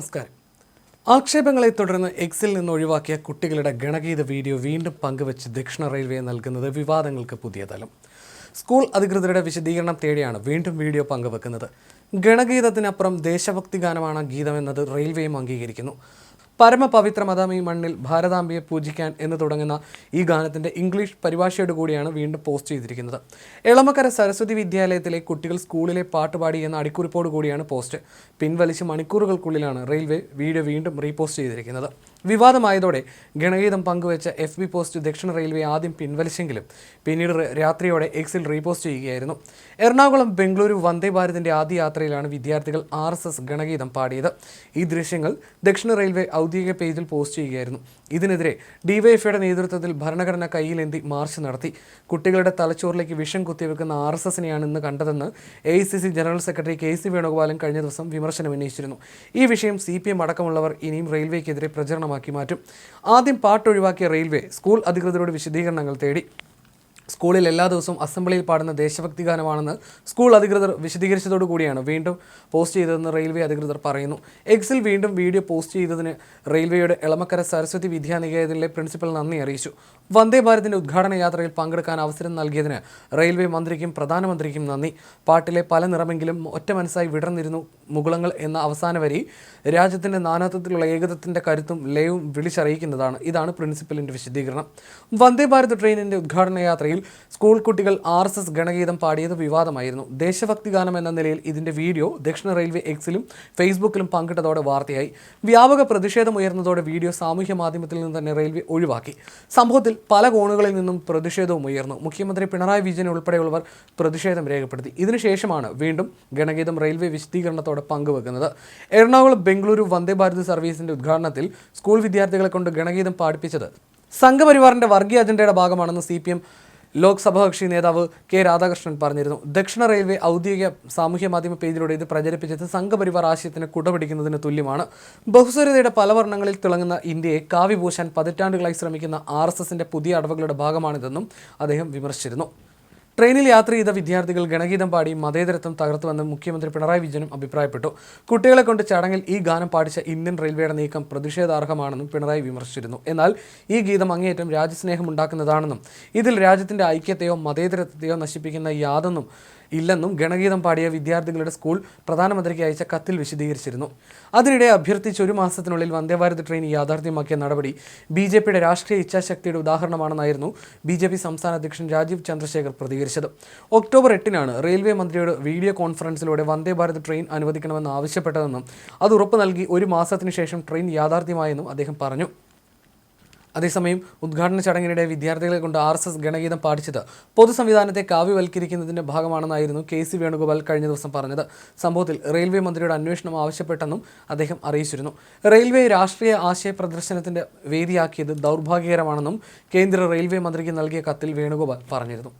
നമസ്കാരം. ആക്ഷേപങ്ങളെ തുടർന്ന് എക്സിൽ നിന്ന് ഒഴിവാക്കിയ കുട്ടികളുടെ ഗണഗീത വീഡിയോ വീണ്ടും പങ്കുവച്ച് ദക്ഷിണ റെയിൽവേ നൽകുന്നത് വിവാദങ്ങൾക്ക് പുതിയ തലം. സ്കൂൾ അധികൃതരുടെ വിശദീകരണം തേടിയാണ് വീണ്ടും വീഡിയോ പങ്കുവെക്കുന്നത്. ഗണഗീതത്തിനപ്പുറം ദേശഭക്തി ഗാനമാണ് ഗീതമെന്നത് റെയിൽവേയും അംഗീകരിക്കുന്നു. പരമപവിത്രമതാം ഈ മണ്ണിൽ ഭാരതാംബയെ പൂജിക്കാൻ എന്ന് തുടങ്ങുന്ന ഈ ഗാനത്തിന്റെ ഇംഗ്ലീഷ് പരിഭാഷയോട് കൂടിയാണ് വീണ്ടും പോസ്റ്റ് ചെയ്തിരിക്കുന്നത്. എളമക്കര സരസ്വതി വിദ്യാലയത്തിലെ കുട്ടികൾ സ്കൂളിലെ പാട്ടുപാടി എന്ന അടിക്കുറിപ്പോട് കൂടിയാണ് പോസ്റ്റ്. പിൻവലിച്ച് മണിക്കൂറുകൾക്കുള്ളിലാണ് റെയിൽവേ വീഡിയോ വീണ്ടും റീപോസ്റ്റ് ചെയ്തിരിക്കുന്നത്. വിവാദമായതോടെ ഗണഗീതം പങ്കുവച്ച എഫ് ബി പോസ്റ്റ് ദക്ഷിണ റെയിൽവേ ആദ്യം പിൻവലിച്ചെങ്കിലും പിന്നീട് രാത്രിയോടെ എക്സിൽ റീപോസ്റ്റ് ചെയ്യുകയായിരുന്നു. എറണാകുളം ബംഗളൂരു വന്ദേ ഭാരതിന്റെ ആദ്യ യാത്രയിലാണ് വിദ്യാർത്ഥികൾ ആർ ഗണഗീതം പാടിയത്. ഈ ദൃശ്യങ്ങൾ ദക്ഷിണ റെയിൽവേ ഔദ്യോഗിക പേജിൽ പോസ്റ്റ് ചെയ്യുകയായിരുന്നു. ഇതിനെതിരെ ഡിവൈഎഫ്ഐയുടെ നേതൃത്വത്തിൽ ഭരണഘടന കയ്യിലെന്തി മാർച്ച് നടത്തി. കുട്ടികളുടെ തലച്ചോറിലേക്ക് വിഷം കുത്തിവെക്കുന്ന ആർ എസ് എസിനെയാണ് ഇന്ന് കണ്ടതെന്ന് A I C C general secretary K C Venugopalan കഴിഞ്ഞ ദിവസം വിമർശനം ഉന്നയിച്ചിരുന്നു. ഈ വിഷയം സി പി എം അടക്കമുള്ളവർ ഇനിയും റെയിൽവേക്കെതിരെ പ്രചരണമാക്കി മാറ്റും. ആദ്യം പാട്ടൊഴിവാക്കിയ റെയിൽവേ സ്കൂൾ അധികൃതരോട് വിശദീകരണങ്ങൾ തേടി. സ്കൂളിൽ എല്ലാ ദിവസവും അസംബ്ലിയിൽ പാടുന്ന ദേശഭക്തി ഗാനമാണെന്ന് സ്കൂൾ അധികൃതർ വിശദീകരിച്ചതോടു കൂടിയാണ്. വീണ്ടും പോസ്റ്റ് ചെയ്തതെന്ന് റെയിൽവേ അധികൃതർ പറയുന്നു. എക്സിൽ വീണ്ടും വീഡിയോ പോസ്റ്റ് ചെയ്തതിന് റെയിൽവേയുടെ എളമക്കര സരസ്വതി വിദ്യാനികേതനിലെ പ്രിൻസിപ്പൽ നന്ദി അറിയിച്ചു. വന്ദേ ഭാരതിന്റെ ഉദ്ഘാടന യാത്രയിൽ പങ്കെടുക്കാൻ അവസരം നൽകിയതിന് റെയിൽവേ മന്ത്രിക്കും പ്രധാനമന്ത്രിക്കും നന്ദി. പാട്ടിലെ പല നിറമെങ്കിലും ഒറ്റ മനസ്സായി വിടർന്നിരുന്നു മുകുളങ്ങൾ എന്ന അവസാന വരി രാജ്യത്തിന്റെ നാനാത്വത്തിലുള്ള ഏകതത്തിന്റെ കരുത്തും ലയവും വിളിച്ചറിയിക്കുന്നതാണ്. ഇതാണ് പ്രിൻസിപ്പലിന്റെ വിശദീകരണം. വന്ദേ ഭാരത് ട്രെയിനിന്റെ ഉദ്ഘാടന യാത്രയിൽ സ്കൂൾ കുട്ടികൾ ആർ എസ് എസ് ഗണഗീതം പാടിയത് വിവാദമായിരുന്നു. ദേശഭക്തി ഗാനം എന്ന നിലയിൽ ഇതിന്റെ വീഡിയോ ദക്ഷിണ റെയിൽവേ എക്സിലും ഫേസ്ബുക്കിലും പങ്കിട്ടതോടെ വാർത്തയായി. വ്യാപക പ്രതിഷേധം ഉയർന്നതോടെ വീഡിയോ സാമൂഹ്യ മാധ്യമത്തിൽ നിന്ന് തന്നെ റെയിൽവേ ഒഴിവാക്കി. സംഭവത്തിൽ പല കോണുകളിൽ നിന്നും പ്രതിഷേധവും ഉയർന്നു. മുഖ്യമന്ത്രി പിണറായി വിജയൻ ഉൾപ്പെടെയുള്ളവർ പ്രതിഷേധം രേഖപ്പെടുത്തി. ഇതിനുശേഷമാണ് വീണ്ടും ഗണഗീതം റെയിൽവേ വിശദീകരണത്തോടെ പങ്കുവെക്കുന്നത്. എറണാകുളം ബംഗളൂരു വന്ദേ ഭാരത് സർവീസിന്റെ ഉദ്ഘാടനത്തിൽ സ്കൂൾ വിദ്യാർത്ഥികളെ കൊണ്ട് ഗണഗീതം പാടിപ്പിച്ചത് സംഘപരിവാറിന്റെ വർഗീയ അജണ്ടയുടെ ഭാഗമാണെന്ന് സി പി എം ലോക്സഭാ കക്ഷി നേതാവ് കെ രാധാകൃഷ്ണൻ പറഞ്ഞിരുന്നു. ദക്ഷിണ റെയിൽവേ ഔദ്യോഗിക സാമൂഹ്യ മാധ്യമ പേജിലൂടെ ഇത് പ്രചരിപ്പിച്ചത് സംഘപരിവാർ ആശയത്തിന് കുടപിടിക്കുന്നതിന് തുല്യമാണ്. ബഹുസ്വരതയുടെ പല വർണങ്ങളിൽ തിളങ്ങുന്ന ഇന്ത്യയെ കാവിപൂശാൻ പതിറ്റാണ്ടുകളായി ശ്രമിക്കുന്ന ആർ പുതിയ അടവുകളുടെ ഭാഗമാണിതെന്നും അദ്ദേഹം വിമർശിച്ചിരുന്നു. ട്രെയിനിൽ യാത്ര ചെയ്ത വിദ്യാർത്ഥികൾ ഗണഗീതം പാടി മതേതരത്വം തകർത്തുവെന്ന് മുഖ്യമന്ത്രി പിണറായി വിജയനും അഭിപ്രായപ്പെട്ടു. കുട്ടികളെ കൊണ്ട് ചടങ്ങിൽ ഈ ഗാനം പാടിച്ച ഇന്ത്യൻ റെയിൽവേയുടെ നീക്കം പ്രതിഷേധാർഹമാണെന്നും പിണറായി വിമർശിച്ചിരുന്നു. എന്നാൽ ഈ ഗീതം അങ്ങേയറ്റം രാജ്യസ്നേഹം ഉണ്ടാക്കുന്നതാണെന്നും ഇതിൽ രാജ്യത്തിന്റെ ഐക്യത്തെയോ മതേതരത്വത്തെയോ നശിപ്പിക്കുന്ന യാതൊന്നും ഇല്ലെന്നും ഗണഗീതം പാടിയ വിദ്യാർത്ഥികളുടെ സ്കൂൾ പ്രധാനമന്ത്രിക്ക് അയച്ച കത്തിൽ വിശദീകരിച്ചിരുന്നു. അതിനിടെ അഭ്യർത്ഥിച്ച് ഒരു മാസത്തിനുള്ളിൽ വന്ദേഭാരത് ട്രെയിൻ യാഥാർത്ഥ്യമാക്കിയ നടപടി ബി ജെ പിയുടെ രാഷ്ട്രീയ ഇച്ഛാശക്തിയുടെ ഉദാഹരണമാണെന്നായിരുന്നു ബി ജെ പി സംസ്ഥാന അധ്യക്ഷൻ രാജീവ് ചന്ദ്രശേഖർ പ്രതികരിച്ചത്. ഒക്ടോബർ എട്ടിനാണ് റെയിൽവേ മന്ത്രിയോട് വീഡിയോ കോൺഫറൻസിലൂടെ വന്ദേഭാരത് ട്രെയിൻ അനുവദിക്കണമെന്ന് ആവശ്യപ്പെട്ടതെന്നും അത് ഉറപ്പ് നൽകി ഒരു മാസത്തിനു ശേഷം ട്രെയിൻ യാഥാർത്ഥ്യമായെന്നും അദ്ദേഹം പറഞ്ഞു. അതേസമയം ഉദ്ഘാടന ചടങ്ങിനിടെ വിദ്യാർത്ഥികളെ കൊണ്ട് ആർ എസ് എസ് ഗണഗീതം പാടിച്ചത് പൊതുസംവിധാനത്തെ കാവ്യവൽക്കരിക്കുന്നതിന്റെ ഭാഗമാണെന്നായിരുന്നു കെ സി വേണുഗോപാൽ കഴിഞ്ഞ ദിവസം പറഞ്ഞത്. സംഭവത്തിൽ റെയിൽവേ മന്ത്രിയുടെ അന്വേഷണം ആവശ്യപ്പെട്ടെന്നും അദ്ദേഹം അറിയിച്ചിരുന്നു. റെയിൽവേ രാഷ്ട്രീയ ആശയ പ്രദർശനത്തിന്റെ വേദിയാക്കിയത് ദൗർഭാഗ്യകരമാണെന്നും കേന്ദ്ര റെയിൽവേ മന്ത്രിക്ക് നൽകിയ കത്തിൽ വേണുഗോപാൽ പറഞ്ഞിരുന്നു.